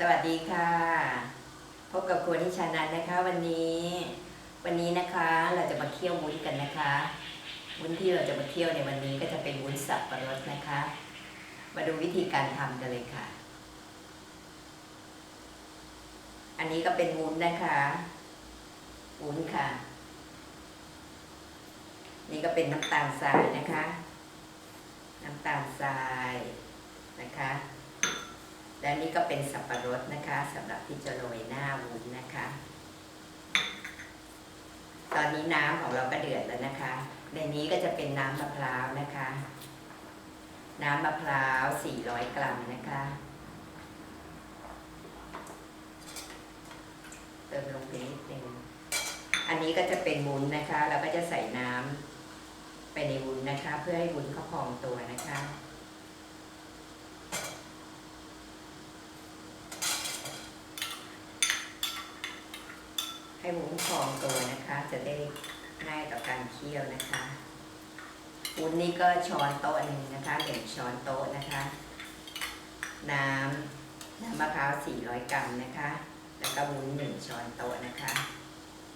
สวัสดีค่ะ พบกับครัวที่ชานันนะคะ วันนี้ วันนี้นะคะเราจะมาเคี่ยววุ้นกันนะคะวุ้นที่เราจะมาเคี่ยวในวันนี้ก็จะเป็นวุ้นสับปะรดนะคะ มาดูวิธีการทำกันเลยค่ะ อันนี้ก็เป็นวุ้นนะคะวุ้นค่ะ นี่ก็เป็นน้ำตาลทรายนะคะ น้ำตาลทรายนะคะ และนี่ก็เป็นสับปะรดนะคะสำหรับที่จะโรยหน้าวุ้นนะคะ ตอนนี้น้ำของเราก็เดือดแล้วนะคะ ในนี้ก็จะเป็นน้ำมะพร้าวนะคะ น้ำมะพร้าว 400 กรัมนะคะเติมลงไปนิดนึงอันนี้ก็จะเป็นวุ้นนะคะ เราก็จะใส่น้ำไปในวุ้นนะคะ เพื่อให้วุ้นเขาพองตัวนะคะ ให้วุ้นพองตัวนะคะ จะได้ง่ายต่อการเคี่ยวนะคะวุ้นนี่ก็ช้อนโต๊ะหนึ่งนะคะหนึ่งช้อนโต๊ะนะคะ น้ำน้ำมะพร้าว 400 กรัมนะคะ แล้วก็วุ้นหนึ่งช้อนโต๊ะนะคะ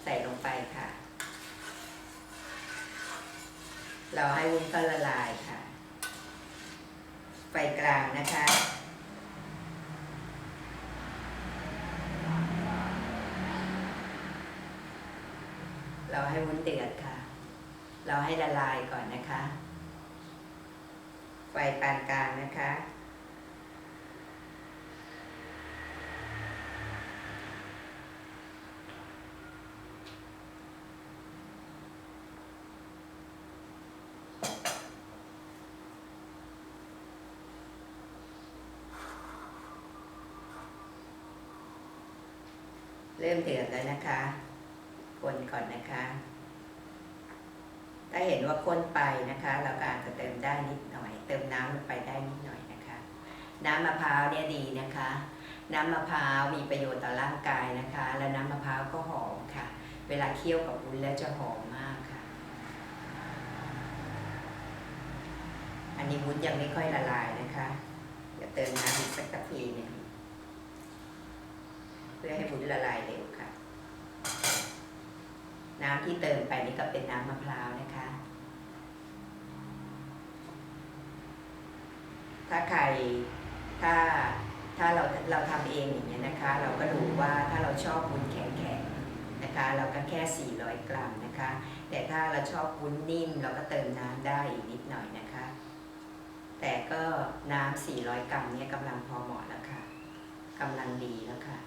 ใส่ลงไปค่ะ เราให้วุ้นก็ละลายค่ะไฟกลางนะคะ เราให้วุ้นเดือดค่ะ เราให้ละลายก่อนนะคะ ไฟปานกลางนะคะ เริ่มเดือดแล้วนะคะ คนก่อนนะคะ ถ้าเห็นว่าข้นไปนะคะ เราก็อาจจะเติมได้นิดหน่อย เติมน้ำลงไปได้นิดหน่อยนะคะ น้ำมะพร้าวเนี่ยดีนะคะ น้ำมะพร้าวมีประโยชน์ต่อร่างกายนะคะ และน้ำมะพร้าวก็หอมค่ะ เวลาเคี่ยวกับวุ้นแล้วจะหอมมากค่ะ อันนี้วุ้นยังไม่ค่อยละลายนะคะเดี๋ยวเติมน้ำอีกสักตะพีหนึงเพื่อให้วุ้นละลายเร็วค่ะ น้ำที่เติมไปนี่ก็เป็นน้ำมะพร้าวนะคะ ถ้าใครถ้าถ้าเราเราทำเองอย่างเงี้ยนะคะ เราก็ดูว่าถ้าเราชอบวุ้นแข็งๆนะคะ เราก็แค่ 400 กรัมนะคะ แต่ถ้าเราชอบวุ้นนิ่ม เราก็เติมน้ำได้อีกนิดหน่อยนะคะ แต่ก็น้ำ400 กรัมเนี่ยกำลังพอเหมาะแล้วค่ะกำลังดีแล้วค่ะ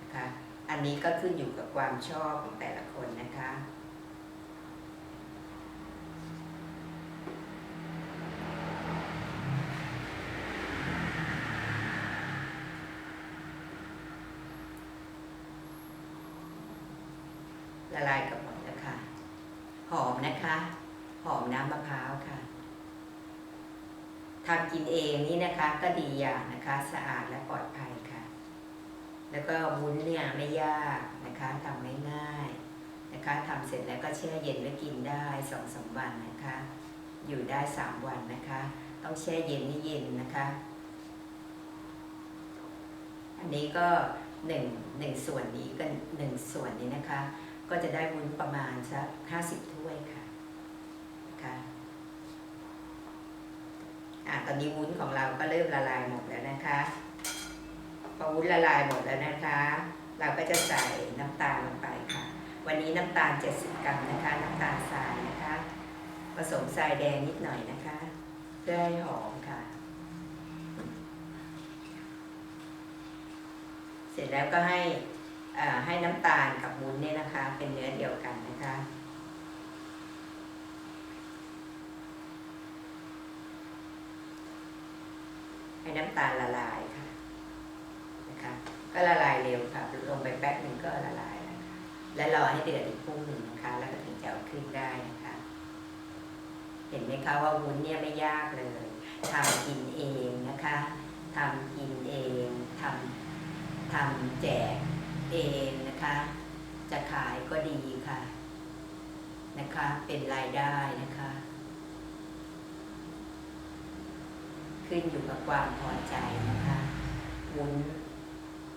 นะคะ อันนี้ก็ขึ้นอยู่กับความชอบของแต่ละคนนะคะ ละลายกับหมดแล้วค่ะ หอมนะคะ หอมน้ำมะพร้าวค่ะทำกินเองนี่นะคะก็ดีอย่างนะคะ สะอาดและปลอดภัย แล้วก็วุ้นเนี่ยไม่ยากนะคะทำง่ายๆนะคะทำเสร็จแล้วก็แช่เย็นไว้กินได้สองสามวันนะคะ อยู่ได้สามวันนะคะ ต้องแช่เย็นให้เย็นนะคะ อันนี้ก็หนึ่งหนึ่งส่วนนี้ก็หนึ่งส่วนนี้นะคะ ก็จะได้วุ้นประมาณสักห้าสิบถ้วยค่ะนะคะอะตอนนี้วุ้นของเราก็เริ่มละลายหมดแล้วนะคะ พอวุ้นละลายหมดแล้วนะคะ เราก็จะใส่น้ำตาลลงไปค่ะ วันนี้น้ำตาล 70 กรัมนะคะ น้ำตาลทรายนะคะ ผสมทรายแดงนิดหน่อยนะคะเพื่อให้หอมค่ะ เสร็จแล้วก็ให้อ่าให้น้ำตาลกับวุ้นเนี่ยนะคะ เป็นเนื้อเดียวกันนะคะให้น้ำตาลละลาย ก็ละลายเร็วค่ะลงไปแป๊บหนึ่งก็ละลายแล้วค่ะและรอให้เดือดอีกพุ่งหนึ่งนะคะ แล้วก็ถึงจะเอาขึ้นได้นะคะ เห็นไหมคะว่าวุ้นเนี่ยไม่ยากเลยทำกินเองนะคะทำกินเองทำทำแจกเองนะคะ จะขายก็ดีค่ะ นะคะ เป็นรายได้นะคะ ขึ้นอยู่กับความพอใจนะคะวุ้น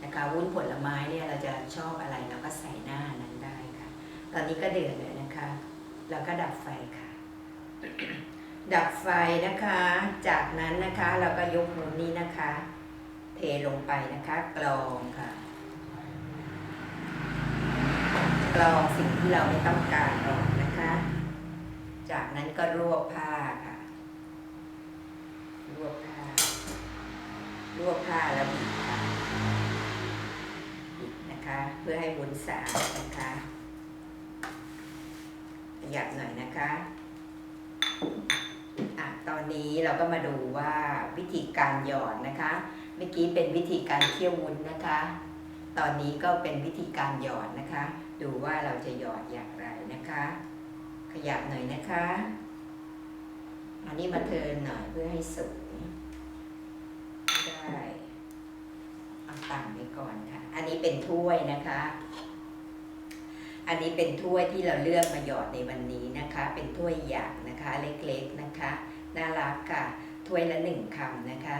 นะคะวุ้นผลไม้เนี่ยเราจะชอบอะไรเราก็ใส่หน้านั้นได้ค่ะ ตอนนี้ก็เดือดเลยนะคะแล้วก็ดับไฟค่ะ ดับไฟนะคะ จากนั้นนะคะเราก็ยกวุ้นนี้นะคะ เทลงไปนะคะกรองค่ะกรองสิ่งที่เราไม่ต้องการออกนะคะ จากนั้นก็รวบผ้าค่ะ รวบผ้ารวบผ้าแล้วบิดค่ะ เพื่อให้วุ้นสะอาดนะคะขยับหน่อยนะคะอะตอนนี้เราก็มาดูว่าวิธีการหยอดนะคะ เมื่อกี้เป็นวิธีการเคี่ยววุ้นนะคะ ตอนนี้ก็เป็นวิธีการหยอดนะคะ ดูว่าเราจะหยอดอย่างไรนะคะ ขยับหน่อยนะคะอันนี้มาเทินหน่อยเพื่อให้สูงได้เอาตั้งไว้ก่อนค่ะ อันนี้เป็นถ้วยนะคะ อันนี้เป็นถ้วยที่เราเลือกมาหยอดในวันนี้นะคะ เป็นถ้วยหยางนะคะ เล็กๆนะคะ น่ารักค่ะ ถ้วยละหนึ่งคำนะคะ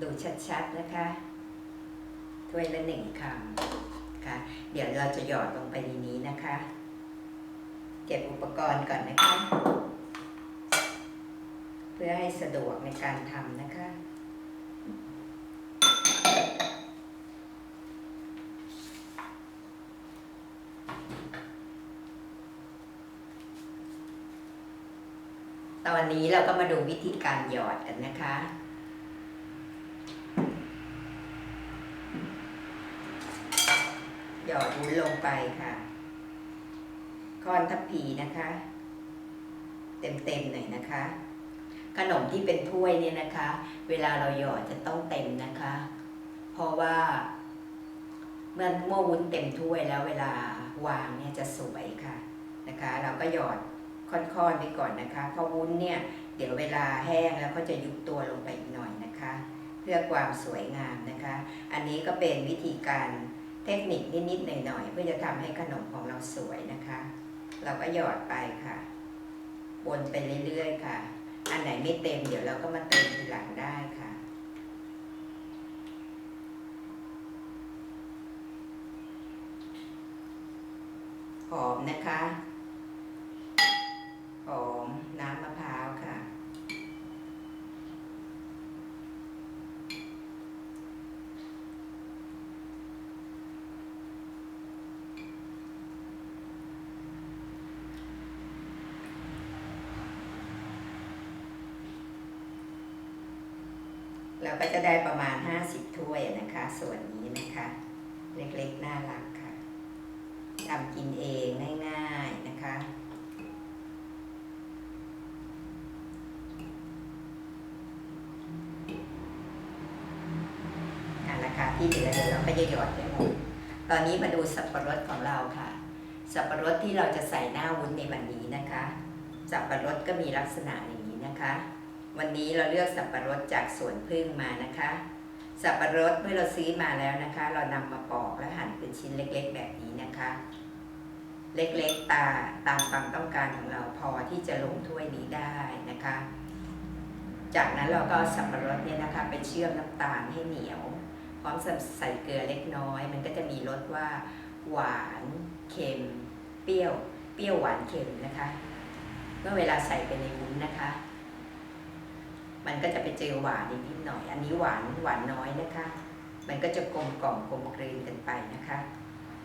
ดูชัดๆนะคะ ถ้วยละหนึ่งคำค่ะ เดี๋ยวเราจะหยอดลงไปในนี้นะคะ เก็บอุปกรณ์ก่อนนะคะ เพื่อให้สะดวกในการทำนะคะ ตอนนี้เราก็มาดูวิธีการหยอดกันนะคะ หยอดวุ้นลงไปค่ะคอนทัพพีนะคะ เต็มๆหน่อยนะคะ ขนมที่เป็นถ้วยเนี่ยนะคะ เวลาเราหยอดจะต้องเต็มนะคะ เพราะว่าเมื่อเมื่อวุ้นเต็มถ้วยแล้วเวลาวางเนี่ยจะสวยค่ะนะคะ เราก็หยอด ค่อนๆไปก่อนนะคะเพราะวุ้นเนี่ยเดี๋ยวเวลาแห้งแล้วก็จะยุบตัวลงไปอีกหน่อยนะคะ เพื่อความสวยงามนะคะ อันนี้ก็เป็นวิธีการเทคนิคนิดๆหน่อยๆเพื่อจะทำให้ขนมของเราสวยนะคะ เราก็หยอดไปค่ะบนไปเรื่อยๆค่ะ อันไหนไม่เต็มเดี๋ยวเราก็มาเติมทีหลังได้ค่ะหอมนะคะ หอมน้ำมะพร้าวค่ะ เราก็จะได้ประมาณ 50 ถ้วยนะคะ ส่วนนี้นะคะ เล็กๆ น่ารักค่ะทำกินเองง่ายๆนะคะ นั่นแหละค่ะที่เหลือเดี๋ยวเราก็จะหยอดไปหมดตอนนี้มาดูสับปะรดของเราค่ะ สับปะรดที่เราจะใส่หน้าวุ้นในวันนี้นะคะ สับปะรดก็มีลักษณะอย่างนี้นะคะ วันนี้เราเลือกสับปะรดจากสวนพึ่งมานะคะ สับปะรดเมื่อเราซื้อมาแล้วนะคะ เรานำมาปอกและหั่นเป็นชิ้นเล็กๆ แบบนี้นะคะ เล็กๆตาตามความต้องการของเราพอที่จะลงถ้วยนี้ได้นะคะ จากนั้นเราก็สับปะรดเนี่ยนะคะ ไปเชื่อมน้ำตาลให้เหนียว พร้อมใส่เกลือเล็กน้อย มันก็จะมีรสว่า หวานเค็ม เปรี้ยว เปรี้ยวหวานเค็มนะคะเมื่อเวลาใส่ไปในวุ้นนะคะ มันก็จะไปเจอหวานนิดหน่อย อันนี้หวานหวานน้อยนะคะ มันก็จะกลมกล่อมกลมกลืนกันไปนะคะ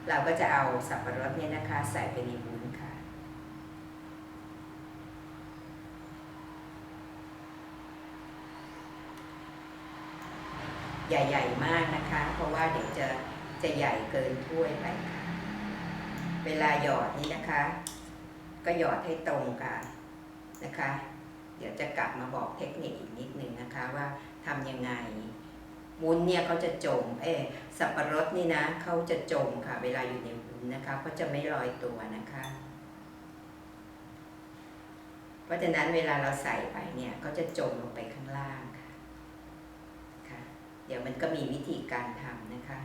เราก็จะเอาสับปะรดเนี่ยนะคะ ใส่ไปในวุ้นค่ะ ใหญ่ๆมากนะคะ เพราะว่าเดี๋ยวจะจะใหญ่เกินถ้วยไปค่ะเวลาหยอดนี้นะคะ ก็หยอดให้ตรงกันนะคะ เดี๋ยวจะกลับมาบอกเทคนิคอีกนิดนึงนะคะว่าทำยังไงวุ้นเนี่ยเขาจะจม เอสับปะรดนี่นะเขาจะจมค่ะ เวลาอยู่ในวุ้นนะคะเขาจะไม่ลอยตัวนะคะ เพราะฉะนั้นเวลาเราใส่ไปเนี่ยก็จะจมลงไปข้างล่างค่ะค่ะ เดี๋ยวมันก็มีวิธีการทำนะคะ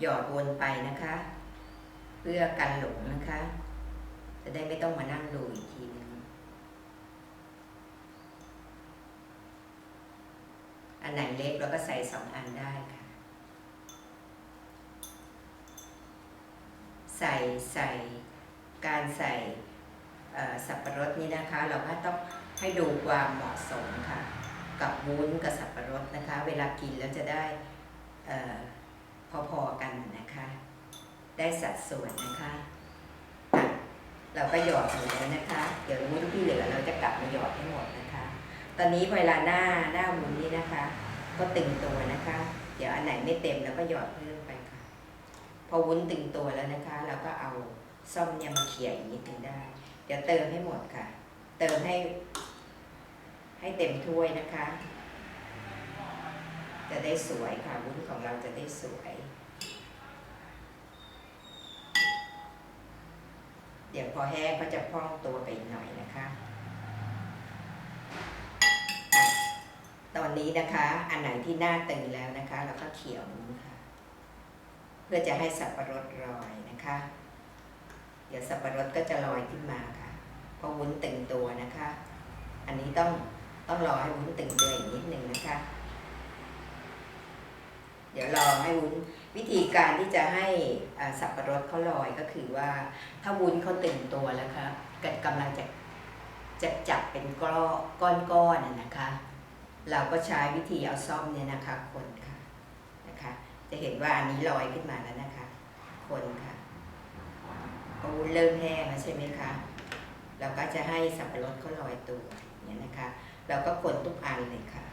หยอดวนไปนะคะ เพื่อกันหลงนะคะ จะได้ไม่ต้องมานั่งดูอีกทีนึงอันไหนเล็กเราก็ใส่สองอันได้ค่ะ ใส่ใส่การใส่สับปะรดนี่นะคะ เราก็ต้องให้ดูความเหมาะสมค่ะ กับวุ้นกับสับปะรดนะคะ เวลากินแล้วจะได้อ่อ พอๆกันนะคะ ได้สัดส่วนนะคะเราก็หยอดหมดแล้วนะคะ เดี๋ยววุ้นที่เหลือเราจะกลับมาหยอดให้หมดนะคะ ตอนนี้เวลาหน้าหน้าวุ้นนี่นะคะ ก็ตึงตัวนะคะ เดี๋ยวอันไหนไม่เต็มเราก็หยอดเพิ่มไปค่ะ พอวุ้นตึงตัวแล้วนะคะ เราก็เอาซ่อมเนี่ยมาเขี่ยอีกนิดนึงได้ เดี๋ยวเติมให้หมดค่ะ เติมให้ ให้เต็มถ้วยนะคะ จะได้สวยค่ะวุ้นของเราจะได้สวย เดี๋ยวพอแห้งก็จะพองตัวไปหน่อยนะคะ ตอนนี้นะคะ อันไหนที่หน้าตึงแล้วนะคะ เราก็เขี่ยวุ้นค่ะ เพื่อจะให้สับปะรดลอยนะคะ เดี๋ยวสับปะรดก็จะลอยขึ้นมาค่ะเพราะวุ้นตึงตัวนะคะ อันนี้ต้องต้องรอให้วุ้นตึงตัวอีกนิดหนึ่งนะคะ เดี๋ยวรอให้วุ้นวิธีการที่จะให้สับปะรดเขาลอยก็คือว่า ถ้าวุ้นเขาตึงตัวแล้วครับกกำลังจะจะจับเป็นก้อนก้อนก้อนๆน่ะนะคะ เราก็ใช้วิธีเอาซ่อมเนี่ยนะคะคนค่ะนะคะ จะเห็นว่าอันนี้ลอยขึ้นมาแล้วนะคะ คนค่ะพอวุ้นเริ่มแห้งแล้วใช่ไหมคะเราก็จะให้สับปะรดเขาลอยตัวอย่างนี้ยนะคะ เราก็คนทุกอันเลยค่ะ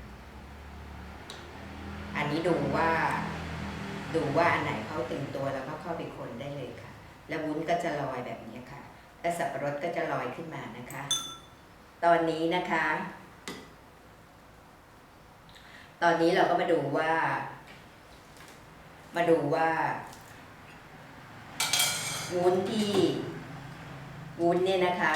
อันนี้ดูว่า ดูว่าอันไหนเขาตึงตัวแล้วก็เข้าไปคนได้เลยค่ะ แล้ววุ้นก็จะลอยแบบนี้ค่ะ และสับปะรดก็จะลอยขึ้นมานะคะ ตอนนี้นะคะ ตอนนี้เราก็มาดูว่า มาดูว่าวุ้นที่วุ้นเนี่ยนะคะ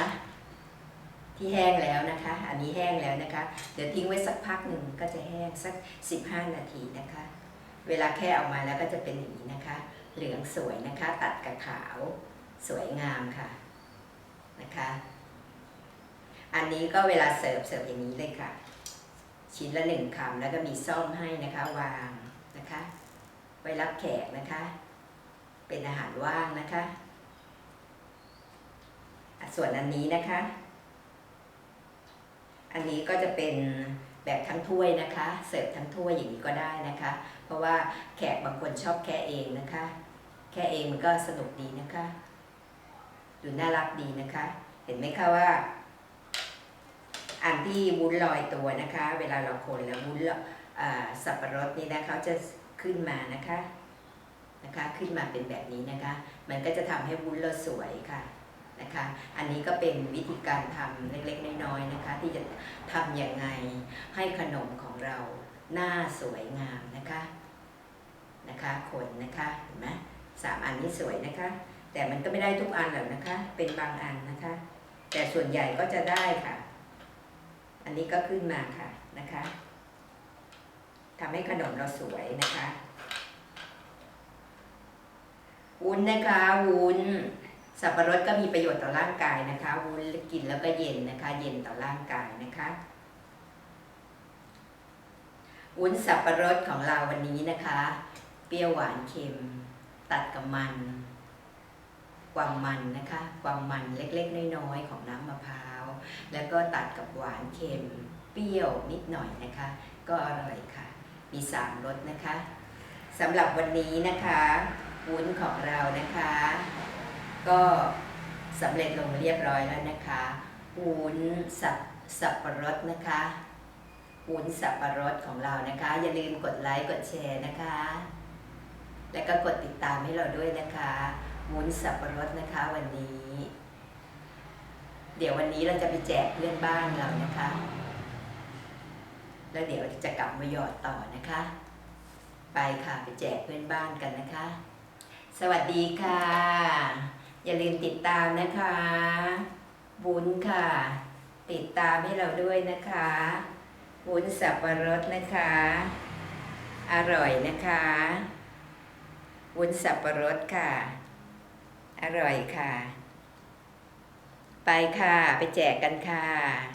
ที่แห้งแล้วนะคะ อันนี้แห้งแล้วนะคะ เดี๋ยวทิ้งไว้สักพักหนึ่งก็จะแห้งสัก 15 นาทีนะคะ เวลาแค่ออกมาแล้วก็จะเป็นอย่างนี้นะคะ เหลืองสวยนะคะ ตัดกับขาวสวยงามค่ะนะคะ อันนี้ก็เวลาเสิร์ฟเสิร์ฟอย่างนี้เลยค่ะ ชิ้นละหนึ่งคำแล้วก็มีซ่อมให้นะคะวางนะคะ ไว้รับแขกนะคะ เป็นอาหารว่างนะคะอะส่วนอันนี้นะคะ อันนี้ก็จะเป็นแบบทั้งถ้วยนะคะ เสิร์ฟทั้งถ้วยอย่างนี้ก็ได้นะคะ เพราะว่าแขกบางคนชอบแค่เองนะคะ แค่เองมันก็สนุกดีนะคะ ดูน่ารักดีนะคะ เห็นไหมคะว่าอันที่วุ้นลอยตัวนะคะ เวลาเราคนแล้ววุ้นละสับปะรดนี่นะคะเขาจะขึ้นมานะคะนะคะ ขึ้นมาเป็นแบบนี้นะคะ มันก็จะทำให้วุ้นเราสวยค่ะ นะคะ อันนี้ก็เป็นวิธีการทำเล็กๆน้อยๆนะคะ ที่จะทำอย่างไงให้ขนมของเราหน้าสวยงามนะคะนะคะคนนะคะเห็นไหมสามอันนี้สวยนะคะ แต่มันก็ไม่ได้ทุกอันหรอกนะคะ เป็นบางอันนะคะ แต่ส่วนใหญ่ก็จะได้ค่ะ อันนี้ก็ขึ้นมาค่ะนะคะทำให้ขนมเราสวยนะคะ วุ้นนะคะวุ้น สับปะรดก็มีประโยชน์ต่อร่างกายนะคะ วุ้นกินแล้วก็เย็นนะคะ เย็นต่อร่างกายนะคะ วุ้นสับปะรดของเราวันนี้นะคะ เปรี้ยวหวานเค็ม ตัดกับมัน ความมันนะคะ ความมันเล็กๆ น้อยๆ ของน้ำมะพร้าว แล้วก็ตัดกับหวานเค็ม เปรี้ยวนิดหน่อยนะคะ ก็อร่อยค่ะ มีสามรสนะคะสำหรับวันนี้นะคะ วุ้นของเรานะคะ ก็สำเร็จลงเรียบร้อยแล้วนะคะวุ้นสับสับปะรดนะคะวุ้นสับปะรดของเรานะคะ อย่าลืมกดไลค์กดแชร์นะคะ แล้วก็กดติดตามให้เราด้วยนะคะวุ้นสับปะรดนะคะวันนี้ เดี๋ยววันนี้เราจะไปแจกเพื่อนบ้านเรานะคะ แล้วเดี๋ยวจะกลับมาหยอดต่อนะคะ ไปค่ะไปแจกเพื่อนบ้านกันนะคะ สวัสดีค่ะ อย่าลืมติดตามนะคะ บุญค่ะ ติดตามให้เราด้วยนะคะ บุญสับปะรดนะคะ อร่อยนะคะวุ้นสับปะรดค่ะ อร่อยค่ะ ไปค่ะ ไปแจกกันค่ะ